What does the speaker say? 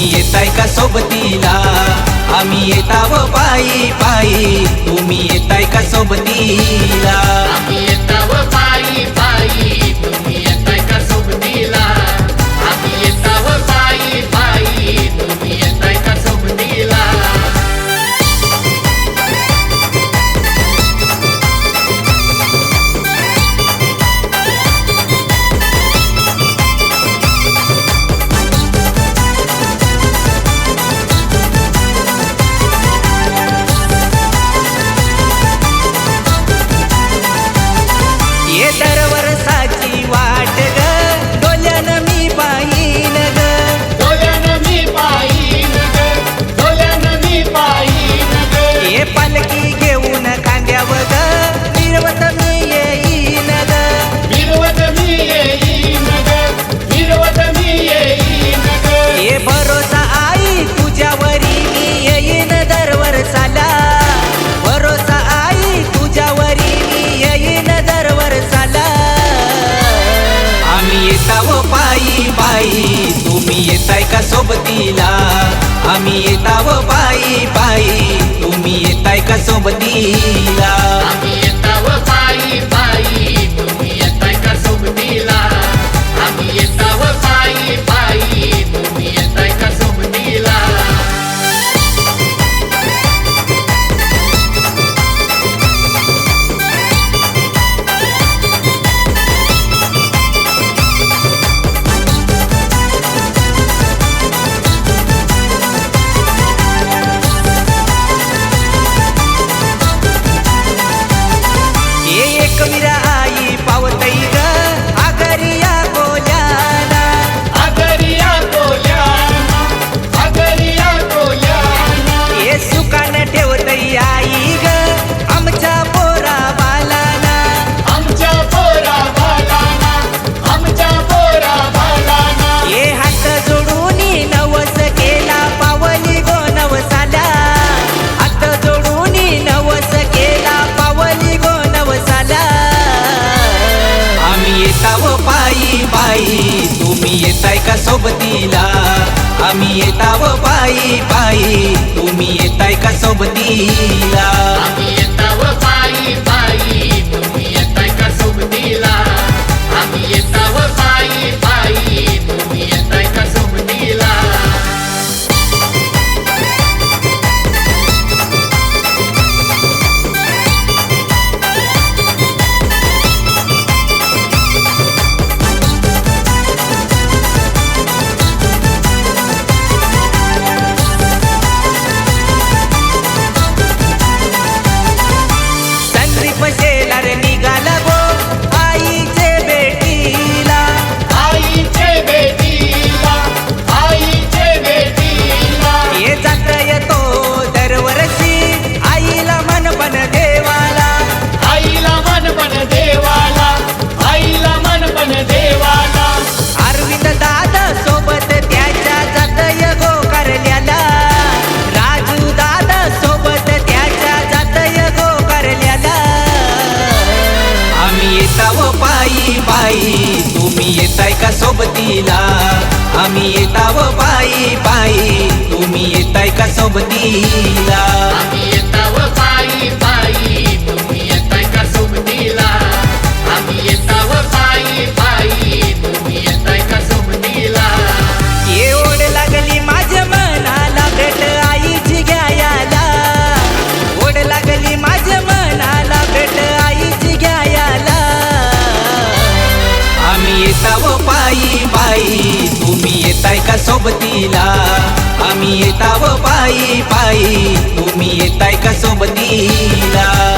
तुम्ही येताय का सोबतीला? आम्ही येता व पायी पायी. तुम्ही येताय का सोबतीला? सोबतीला. आम्ही येताव पायी पायी तुम्ही येताय का सोबतीला? पायी बाई तुम्ही येताय का सोबतीला? आम्ही येताव पायी बाई तुम्ही येताय का सोबतीला? का सोबतीला. आम्ही येताव पायी पायी तुम्ही येताय का सोबतीला? का सोबतीला. आम्ही येताव पायी पायी. तुम्ही येताय का सोबतीला?